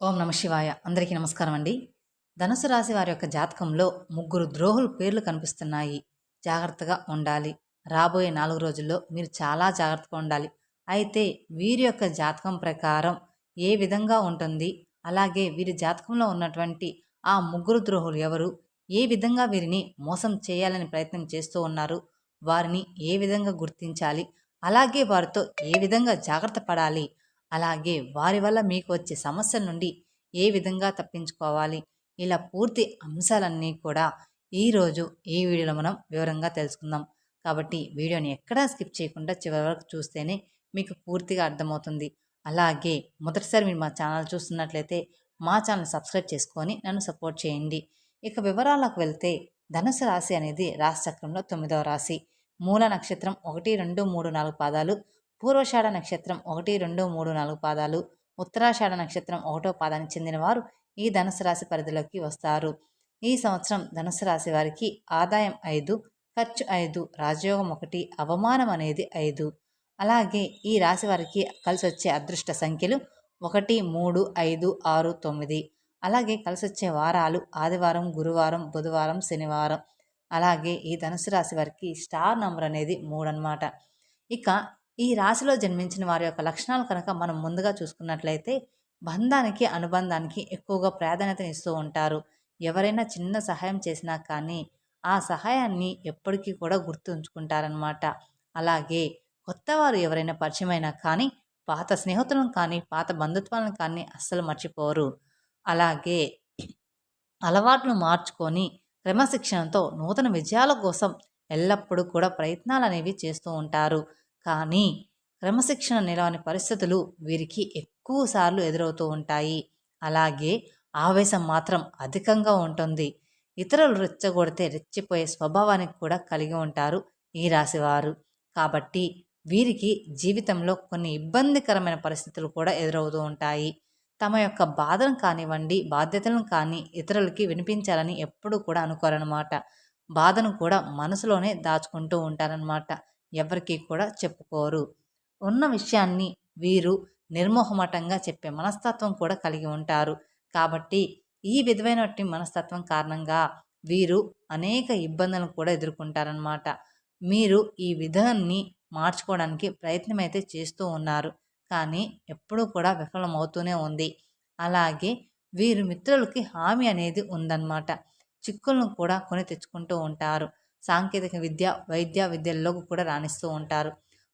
ఓం నమ శివాయ. అందరికీ నమస్కారం అండి. ధనుసు రాశి వారి యొక్క జాతకంలో ముగ్గురు ద్రోహుల పేర్లు కనిపిస్తున్నాయి. జాగ్రత్తగా ఉండాలి. రాబోయే నాలుగు రోజుల్లో మీరు చాలా జాగ్రత్తగా ఉండాలి. అయితే వీరి యొక్క జాతకం ప్రకారం ఏ విధంగా ఉంటుంది? అలాగే వీరి జాతకంలో ఉన్నటువంటి ఆ ముగ్గురు ద్రోహులు ఎవరు? ఏ విధంగా వీరిని మోసం చేయాలని ప్రయత్నం చేస్తూ ఉన్నారు? వారిని ఏ విధంగా గుర్తించాలి? అలాగే వారితో ఏ విధంగా జాగ్రత్త పడాలి? అలాగే వారి వల్ల మీకు వచ్చే సమస్యల నుండి ఏ విధంగా తప్పించుకోవాలి? ఇలా పూర్తి అంశాలన్నీ కూడా ఈరోజు ఈ వీడియోలో మనం వివరంగా తెలుసుకుందాం. కాబట్టి వీడియోని ఎక్కడా స్కిప్ చేయకుండా చివరి వరకు చూస్తేనే మీకు పూర్తిగా అర్థమవుతుంది. అలాగే మొదటిసారి మీరు మా ఛానల్ చూస్తున్నట్లయితే మా ఛానల్ సబ్స్క్రైబ్ చేసుకొని నన్ను సపోర్ట్ చేయండి. ఇక వివరాలకు వెళ్తే ధనుసు రాశి అనేది రాశి చక్రంలో తొమ్మిదవ రాశి. మూల నక్షత్రం ఒకటి రెండు మూడు నాలుగు పాదాలు పూర్వషాఢ నక్షత్రం ఒకటి రెండు మూడు నాలుగు పాదాలు ఉత్తరాషాఢ నక్షత్రం ఒకటో పాదానికి చెందినవారు ఈ ధనుసు రాశి పరిధిలోకి వస్తారు. ఈ సంవత్సరం ధనుసు రాశి వారికి ఆదాయం ఐదు ఖర్చు ఐదు రాజయోగం ఒకటి అవమానం అనేది ఐదు. అలాగే ఈ రాశి వారికి కలిసి వచ్చే అదృష్ట సంఖ్యలు ఒకటి మూడు ఐదు ఆరు తొమ్మిది. అలాగే కలిసి వచ్చే వారాలు ఆదివారం గురువారం బుధవారం శనివారం. అలాగే ఈ ధనుసు రాశి వారికి స్టార్ నంబర్ అనేది మూడు అనమాట ఇక ఈ రాశిలో జన్మించిన వారి యొక్క లక్షణాలు కనుక మనం ముందుగా చూసుకున్నట్లయితే బంధానికి అనుబంధానికి ఎక్కువగా ప్రాధాన్యత ఇస్తూ ఉంటారు. ఎవరైనా చిన్న సహాయం చేసినా కానీ ఆ సహాయాన్ని ఎప్పటికీ కూడా గుర్తుంచుకుంటారనమాట అలాగే కొత్తవారు ఎవరైనా పరిచయమైనా కానీ పాత స్నేహితులను కానీ పాత బంధుత్వాలను కానీ అస్సలు మర్చిపోరు. అలాగే అలవాట్లు మార్చుకొని క్రమశిక్షణతో నూతన విజయాల కోసం ఎల్లప్పుడూ కూడా ప్రయత్నాలు అనేవి చేస్తూ ఉంటారు. కానీ క్రమశిక్షణ నిలవని పరిస్థితులు వీరికి ఎక్కువసార్లు ఎదురవుతూ ఉంటాయి. అలాగే ఆవేశం మాత్రం అధికంగా ఉంటుంది. ఇతరులు రెచ్చగొడితే రెచ్చిపోయే స్వభావానికి కూడా కలిగి ఉంటారు ఈ రాశివారు. కాబట్టి వీరికి జీవితంలో కొన్ని ఇబ్బందికరమైన పరిస్థితులు కూడా ఎదురవుతూ ఉంటాయి. తమ యొక్క బాధను కానివ్వండి బాధ్యతలను కానీ ఇతరులకి వినిపించాలని ఎప్పుడూ కూడా అనుకోరనమాట బాధను కూడా మనసులోనే దాచుకుంటూ ఉంటారనమాట ఎవరికీ కూడా చెప్పుకోరు. ఉన్న విషయాన్ని వీరు నిర్మోహమటంగా చెప్పే మనస్తత్వం కూడా కలిగి ఉంటారు. కాబట్టి ఈ విధమైనటువంటి మనస్తత్వం కారణంగా వీరు అనేక ఇబ్బందులను కూడా ఎదుర్కొంటారనమాట మీరు ఈ విధాన్ని మార్చుకోవడానికి ప్రయత్నం అయితే చేస్తూ ఉన్నారు. కానీ ఎప్పుడూ కూడా విఫలమవుతూనే ఉంది. అలాగే వీరు మిత్రులకి హామీ అనేది ఉందన్నమాట. చిక్కులను కూడా కొని తెచ్చుకుంటూ ఉంటారు. సాంకేతిక విద్య వైద్య విద్యల్లో కూడా రాణిస్తూ ఉంటారు.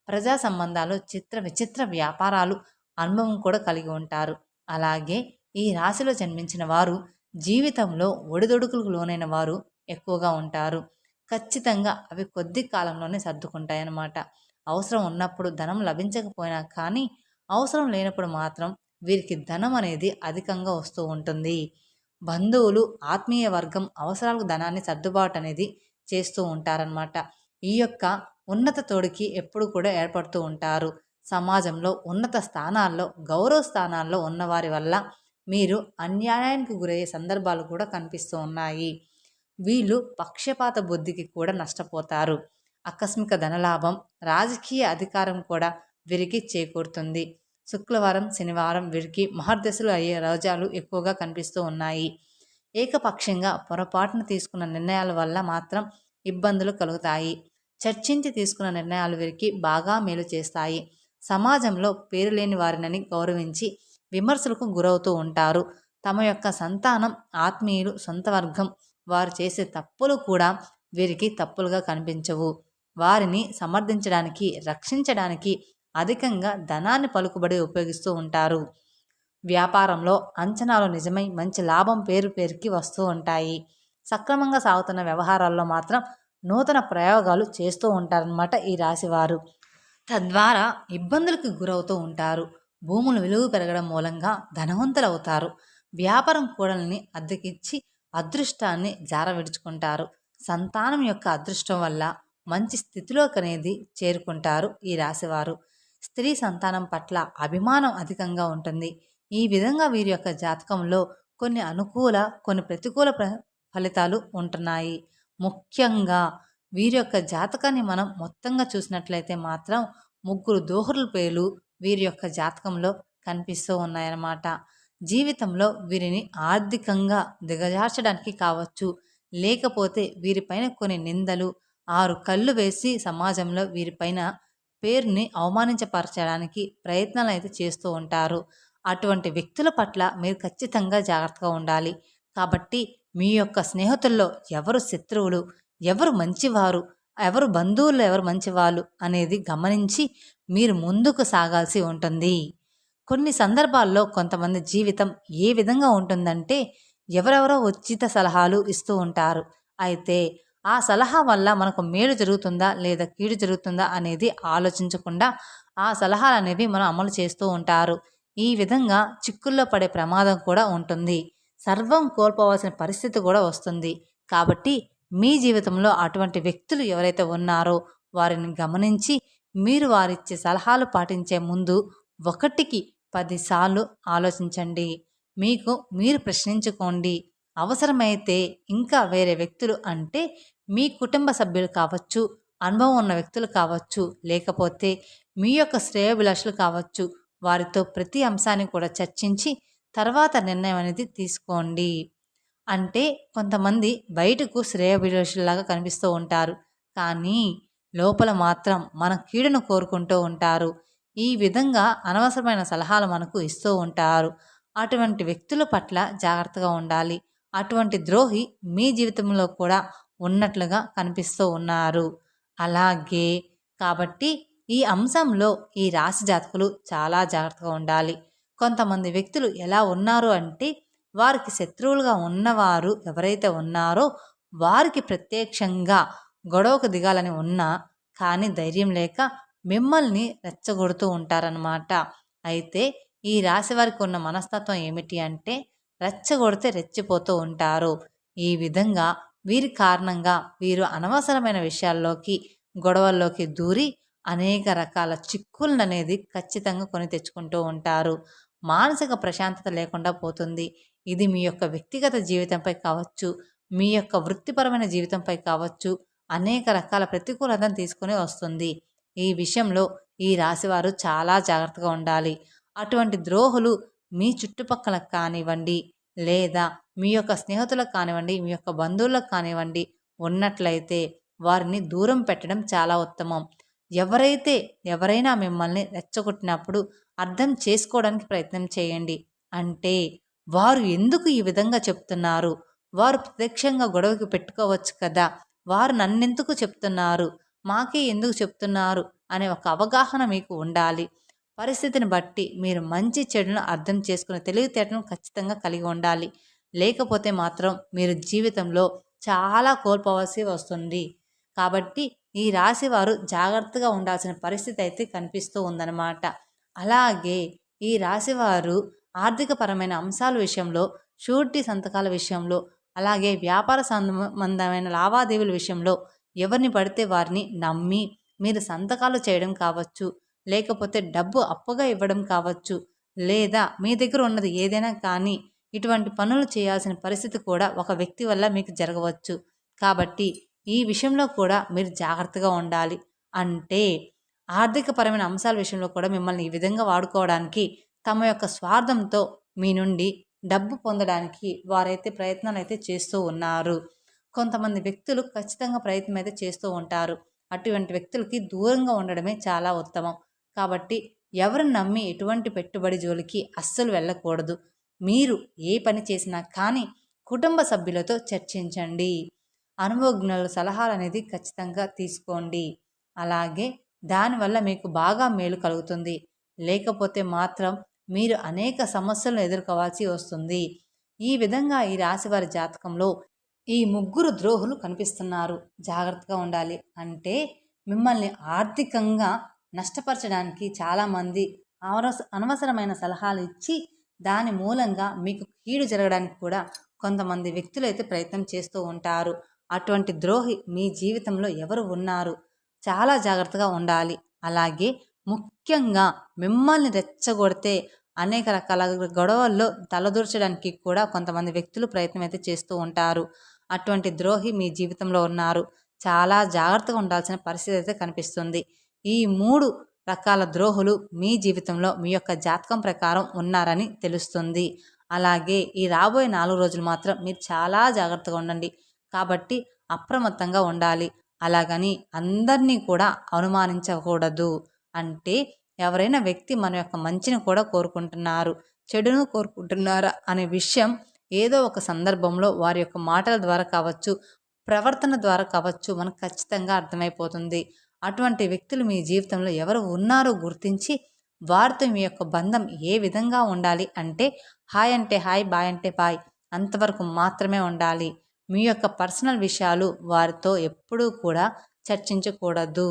ప్రజా సంబంధాలు చిత్ర విచిత్ర వ్యాపారాలు అనుభవం కూడా కలిగి ఉంటారు. అలాగే ఈ రాశిలో జన్మించిన వారు జీవితంలో ఒడిదొడుకులకు లోనైన వారు ఎక్కువగా ఉంటారు. ఖచ్చితంగా అవి కొద్ది కాలంలోనే సర్దుకుంటాయన్నమాట. అవసరం ఉన్నప్పుడు ధనం లభించకపోయినా కానీ అవసరం లేనప్పుడు మాత్రం వీరికి ధనం అనేది అధికంగా వస్తూ ఉంటుంది. బంధువులు ఆత్మీయ వర్గం అవసరాలకు ధనాన్ని సర్దుబాటు అనేది చేస్తూ ఉంటారనమాట ఈ యొక్క ఉన్నత తోడికి ఎప్పుడు కూడా ఏర్పడుతూ ఉంటారు. సమాజంలో ఉన్నత స్థానాల్లో గౌరవ స్థానాల్లో ఉన్నవారి వల్ల మీరు అన్యాయానికి గురయ్యే సందర్భాలు కూడా కనిపిస్తూ ఉన్నాయి. వీళ్ళు పక్షపాత బుద్ధికి కూడా నష్టపోతారు. ఆకస్మిక ధనలాభం రాజకీయ అధికారం కూడా వీరికి చేకూరుతుంది. శుక్రవారం శనివారం వీరికి మహర్దశలు అయ్యే రోజాలు ఎక్కువగా కనిపిస్తూ ఉన్నాయి. ఏకపక్షంగా పొరపాటున తీసుకున్న నిర్ణయాల వల్ల మాత్రం ఇబ్బందులు కలుగుతాయి. చర్చించి తీసుకున్న నిర్ణయాలు వీరికి బాగా మేలు చేస్తాయి. సమాజంలో పేరు లేని వారినని గౌరవించి విమర్శలకు గురవుతూ ఉంటారు. తమ యొక్క సంతానం ఆత్మీయులు సొంత వర్గం వారు చేసే తప్పులు కూడా వీరికి తప్పులుగా కనిపించవు. వారిని సమర్థించడానికి రక్షించడానికి అధికంగా ధనాన్ని పలుకుబడి ఉపయోగిస్తూ ఉంటారు. వ్యాపారంలో అంచనాలు నిజమై మంచి లాభం పేరు పేరుకి వస్తూ ఉంటాయి. సక్రమంగా సాగుతున్న వ్యవహారాల్లో మాత్రం నూతన ప్రయోగాలు చేస్తూ ఉంటారన్నమాట ఈ రాశివారు. తద్వారా ఇబ్బందులకు గురవుతూ ఉంటారు. భూములు విలువ పెరగడం మూలంగా ధనవంతులు అవుతారు వ్యాపారం కూడల్ని అద్దెకిచ్చి అదృష్టాన్ని జార విడుచుకుంటారు సంతానం యొక్క అదృష్టం వల్ల మంచి స్థితిలోకి అనేది చేరుకుంటారు ఈ రాశివారు. స్త్రీ సంతానం పట్ల అభిమానం అధికంగా ఉంటుంది. ఈ విధంగా వీరి యొక్క జాతకంలో కొన్ని అనుకూల కొన్ని ప్రతికూల ఫలితాలు ఉంటున్నాయి. ముఖ్యంగా వీరి యొక్క జాతకాన్ని మనం మొత్తంగా చూసినట్లయితే మాత్రం ముగ్గురు దోహరుల పేర్లు వీరి యొక్క జాతకంలో కనిపిస్తూ ఉన్నాయన్నమాట. జీవితంలో వీరిని ఆర్థికంగా దిగజార్చడానికి కావచ్చు లేకపోతే వీరిపైన కొన్ని నిందలు ఆరు కళ్ళు వేసి సమాజంలో వీరిపైన పేరుని అవమానించపరచడానికి ప్రయత్నాలు అయితే చేస్తూ ఉంటారు. అటువంటి వ్యక్తుల పట్ల మీరు ఖచ్చితంగా జాగ్రత్తగా ఉండాలి. కాబట్టి మీ యొక్క స్నేహితుల్లో ఎవరు శత్రువులు ఎవరు మంచివారు ఎవరు బంధువులు ఎవరు మంచివాళ్ళు అనేది గమనించి మీరు ముందుకు సాగాల్సి ఉంటుంది. కొన్ని సందర్భాల్లో కొంతమంది జీవితం ఏ విధంగా ఉంటుందంటే ఎవరెవరో ఉచిత సలహాలు ఇస్తూ ఉంటారు. అయితే ఆ సలహా వల్ల మనకు మేలు జరుగుతుందా లేదా కీడు జరుగుతుందా అనేది ఆలోచించకుండా ఆ సలహాలు అనేవి మనం అమలు చేస్తూ ఉంటారు. ఈ విధంగా చిక్కుల్లో పడే ప్రమాదం కూడా ఉంటుంది. సర్వం కోల్పోవాల్సిన పరిస్థితి కూడా వస్తుంది. కాబట్టి మీ జీవితంలో అటువంటి వ్యక్తులు ఎవరైతే ఉన్నారో వారిని గమనించి మీరు వారిచ్చే సలహాలు పాటించే ముందు ఒకటికి పదిసార్లు ఆలోచించండి. మీకు మీరు ప్రశ్నించుకోండి. అవసరమైతే ఇంకా వేరే వ్యక్తులు అంటే మీ కుటుంబ సభ్యులు కావచ్చు అనుభవం ఉన్న వ్యక్తులు కావచ్చు లేకపోతే మీ యొక్క శ్రేయోభిలాషులు కావచ్చు వారితో ప్రతి అంశాన్ని కూడా చర్చించి తర్వాత నిర్ణయం అనేది తీసుకోండి. అంటే కొంతమంది బయటకు శ్రేయోభిలాషులాగా కనిపిస్తూ ఉంటారు. కానీ లోపల మాత్రం మన కీడును కోరుకుంటూ ఉంటారు. ఈ విధంగా అనవసరమైన సలహాలు మనకు ఇస్తూ ఉంటారు. అటువంటి వ్యక్తుల పట్ల జాగ్రత్తగా ఉండాలి. అటువంటి ద్రోహి మీ జీవితంలో కూడా ఉన్నట్లుగా కనిపిస్తూ ఉన్నారు. అలాగే కాబట్టి ఈ అంశంలో ఈ రాశి జాతకులు చాలా జాగ్రత్తగా ఉండాలి. కొంతమంది వ్యక్తులు ఎలా ఉన్నారు అంటే వారికి శత్రువులుగా ఉన్నవారు ఎవరైతే ఉన్నారో వారికి ప్రత్యక్షంగా గొడవకు దిగాలని ఉన్నా కానీ ధైర్యం లేక మిమ్మల్ని రెచ్చగొడుతూ ఉంటారనమాట అయితే ఈ రాశి వారికి ఉన్న మనస్తత్వం ఏమిటి అంటే రెచ్చగొడితే రెచ్చిపోతూ ఉంటారు. ఈ విధంగా వీరి కారణంగా వీరు అనవసరమైన విషయాల్లోకి గొడవల్లోకి దూరి అనేక రకాల చిక్కులను అనేది ఖచ్చితంగా కొని తెచ్చుకుంటూ ఉంటారు. మానసిక ప్రశాంతత లేకుండా పోతుంది. ఇది మీ యొక్క వ్యక్తిగత జీవితంపై కావచ్చు మీ యొక్క వృత్తిపరమైన జీవితంపై కావచ్చు అనేక రకాల ప్రతికూలతను తీసుకొని వస్తుంది. ఈ విషయంలో ఈ రాశివారు చాలా జాగ్రత్తగా ఉండాలి. అటువంటి ద్రోహులు మీ చుట్టుపక్కల కానివ్వండి లేదా మీ యొక్క స్నేహితులకు కానివ్వండి మీ యొక్క బంధువులకు కానివ్వండి ఉన్నట్లయితే వారిని దూరం పెట్టడం చాలా ఉత్తమం. ఎవరైతే ఎవరైనా మిమ్మల్ని రెచ్చగొట్టినప్పుడు అర్థం చేసుకోవడానికి ప్రయత్నం చేయండి. అంటే వారు ఎందుకు ఈ విధంగా చెప్తున్నారు? వారు ప్రత్యక్షంగా గొడవకి పెట్టుకోవచ్చు కదా? వారు నన్నెందుకు చెప్తున్నారు? మాకే ఎందుకు చెప్తున్నారు? అనే ఒక అవగాహన మీకు ఉండాలి. పరిస్థితిని బట్టి మీరు మంచి చెడును అర్థం చేసుకునే తెలివితేటను ఖచ్చితంగా కలిగి ఉండాలి. లేకపోతే మాత్రం మీరు జీవితంలో చాలా కోల్పోవలసి వస్తుంది. కాబట్టి ఈ రాశి వారు జాగ్రత్తగా ఉండాల్సిన పరిస్థితి అయితే కనిపిస్తూ ఉందన్నమాట. అలాగే ఈ రాశివారు ఆర్థికపరమైన అంశాల విషయంలో షూరిటీ సంతకాల విషయంలో అలాగే వ్యాపార సంబంధమైన లావాదేవీల విషయంలో ఎవరిని పడితే వారిని నమ్మి మీరు సంతకాలు చేయడం కావచ్చు లేకపోతే డబ్బు అప్పుగా ఇవ్వడం కావచ్చు లేదా మీ దగ్గర ఉన్నది ఏదైనా కానీ ఇటువంటి పనులు చేయాల్సిన పరిస్థితి కూడా ఒక వ్యక్తి వల్ల మీకు జరగవచ్చు. కాబట్టి ఈ విషయంలో కూడా మీరు జాగ్రత్తగా ఉండాలి. అంటే ఆర్థికపరమైన అంశాల విషయంలో కూడా మిమ్మల్ని ఈ విధంగా వాడుకోవడానికి తమ యొక్క స్వార్థంతో మీ నుండి డబ్బు పొందడానికి వారైతే ప్రయత్నాలు అయితే చేస్తూ ఉన్నారు. కొంతమంది వ్యక్తులు ఖచ్చితంగా ప్రయత్నం అయితే చేస్తూ ఉంటారు. అటువంటి వ్యక్తులకి దూరంగా ఉండడమే చాలా ఉత్తమం. కాబట్టి ఎవరు నమ్మి ఎటువంటి పెట్టుబడి జోలికి అస్సలు వెళ్ళకూడదు. మీరు ఏ పని చేసినా కానీ కుటుంబ సభ్యులతో చర్చించండి. అనుభవజ్ఞుల సలహాలు అనేది ఖచ్చితంగా తీసుకోండి. అలాగే దానివల్ల మీకు బాగా మేలు కలుగుతుంది. లేకపోతే మాత్రం మీరు అనేక సమస్యలను ఎదుర్కోవాల్సి వస్తుంది. ఈ విధంగా ఈ రాశివారి జాతకంలో ఈ ముగ్గురు ద్రోహులు కనిపిస్తున్నారు. జాగ్రత్తగా ఉండాలి. అంటే మిమ్మల్ని ఆర్థికంగా నష్టపరచడానికి చాలామంది అవరస అనవసరమైన సలహాలు ఇచ్చి దాని మూలంగా మీకు కీడు జరగడానికి కూడా కొంతమంది వ్యక్తులు అయితే ప్రయత్నం చేస్తూ ఉంటారు. అటువంటి ద్రోహి మీ జీవితంలో ఎవరు ఉన్నారు? చాలా జాగ్రత్తగా ఉండాలి. అలాగే ముఖ్యంగా మిమ్మల్ని రెచ్చగొడితే అనేక రకాల గొడవల్లో తలదూర్చడానికి కూడా కొంతమంది వ్యక్తులు ప్రయత్నం అయితే చేస్తూ ఉంటారు. అటువంటి ద్రోహి మీ జీవితంలో ఉన్నారు. చాలా జాగ్రత్తగా ఉండాల్సిన పరిస్థితి అయితే కనిపిస్తుంది. ఈ మూడు రకాల ద్రోహులు మీ జీవితంలో మీ యొక్క జాతకం ప్రకారం ఉన్నారని తెలుస్తుంది. అలాగే ఈ రాబోయే నాలుగు రోజులు మాత్రం మీరు చాలా జాగ్రత్తగా ఉండండి. కాబట్టి అప్రమత్తంగా ఉండాలి. అలాగని అందరినీ కూడా అనుమానించకూడదు. అంటే ఎవరైనా వ్యక్తి మన యొక్క మంచిని కూడా కోరుకుంటున్నారు. చెడును కోరుకుంటున్నారా అనే విషయం ఏదో ఒక సందర్భంలో వారి యొక్క మాటల ద్వారా కావచ్చు ప్రవర్తన ద్వారా కావచ్చు మనకు ఖచ్చితంగా అర్థమైపోతుంది. అటువంటి వ్యక్తులు మీ జీవితంలో ఎవరు ఉన్నారో గుర్తించి వారితో మీ యొక్క బంధం ఏ విధంగా ఉండాలి అంటే హాయ్ అంటే హాయ్ బాయ్ అంటే బాయ్ అంతవరకు మాత్రమే ఉండాలి. మీ యొక్క పర్సనల్ విషయాలు వారితో ఎప్పుడూ కూడా చర్చించకూడదు.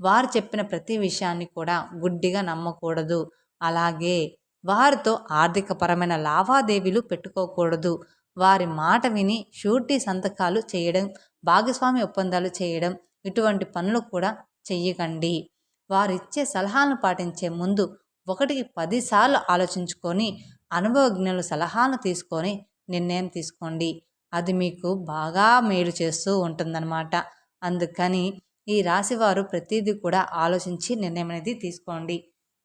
వారు చెప్పిన ప్రతి విషయాన్ని కూడా గుడ్డిగా నమ్మకూడదు. అలాగే వారితో ఆర్థికపరమైన లావాదేవీలు పెట్టుకోకూడదు. వారి మాట విని షూరిటీ సంతకాలు చేయడం భాగస్వామి ఒప్పందాలు చేయడం ఇటువంటి పనులు కూడా చెయ్యకండి. వారు ఇచ్చే సలహాలను పాటించే ముందు ఒకటికి పదిసార్లు ఆలోచించుకొని అనుభవజ్ఞుల సలహాలను తీసుకొని నిర్ణయం తీసుకోండి. అది మీకు బాగా మేలు చేస్తూ ఉంటుందన్నమాట. అందుకని ఈ రాశివారు ప్రతిదీ కూడా ఆలోచించి నిర్ణయం అనేది తీసుకోండి.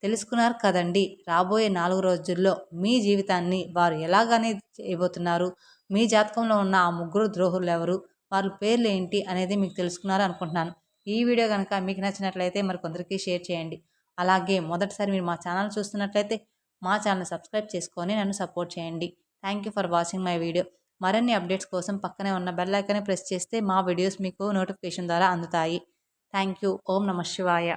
తెలుసుకున్నారు కదండి రాబోయే నాలుగు రోజుల్లో మీ జీవితాన్ని వారు ఎలాగనే చేయబోతున్నారు? మీ జాతకంలో ఉన్న ఆ ముగ్గురు ద్రోహులు ఎవరు? వాళ్ళ పేర్లు ఏంటి అనేది మీకు తెలుసుకున్నారు అనుకుంటున్నాను. ఈ వీడియో కనుక మీకు నచ్చినట్లయితే మరి కొందరికి షేర్ చేయండి. అలాగే మొదటిసారి మీరు మా ఛానల్ చూస్తున్నట్లయితే మా ఛానల్ సబ్స్క్రైబ్ చేసుకొని నన్ను సపోర్ట్ చేయండి. Thank you for watching my video. మరిన్ని అప్డేట్స్ కోసం పక్కనే ఉన్న బెల్ ఐకాన్ని ప్రెస్ చేస్తే మా వీడియోస్ మీకు నోటిఫికేషన్ ద్వారా అందుతాయి. థ్యాంక్ యూ ఓం నమ శివాయ.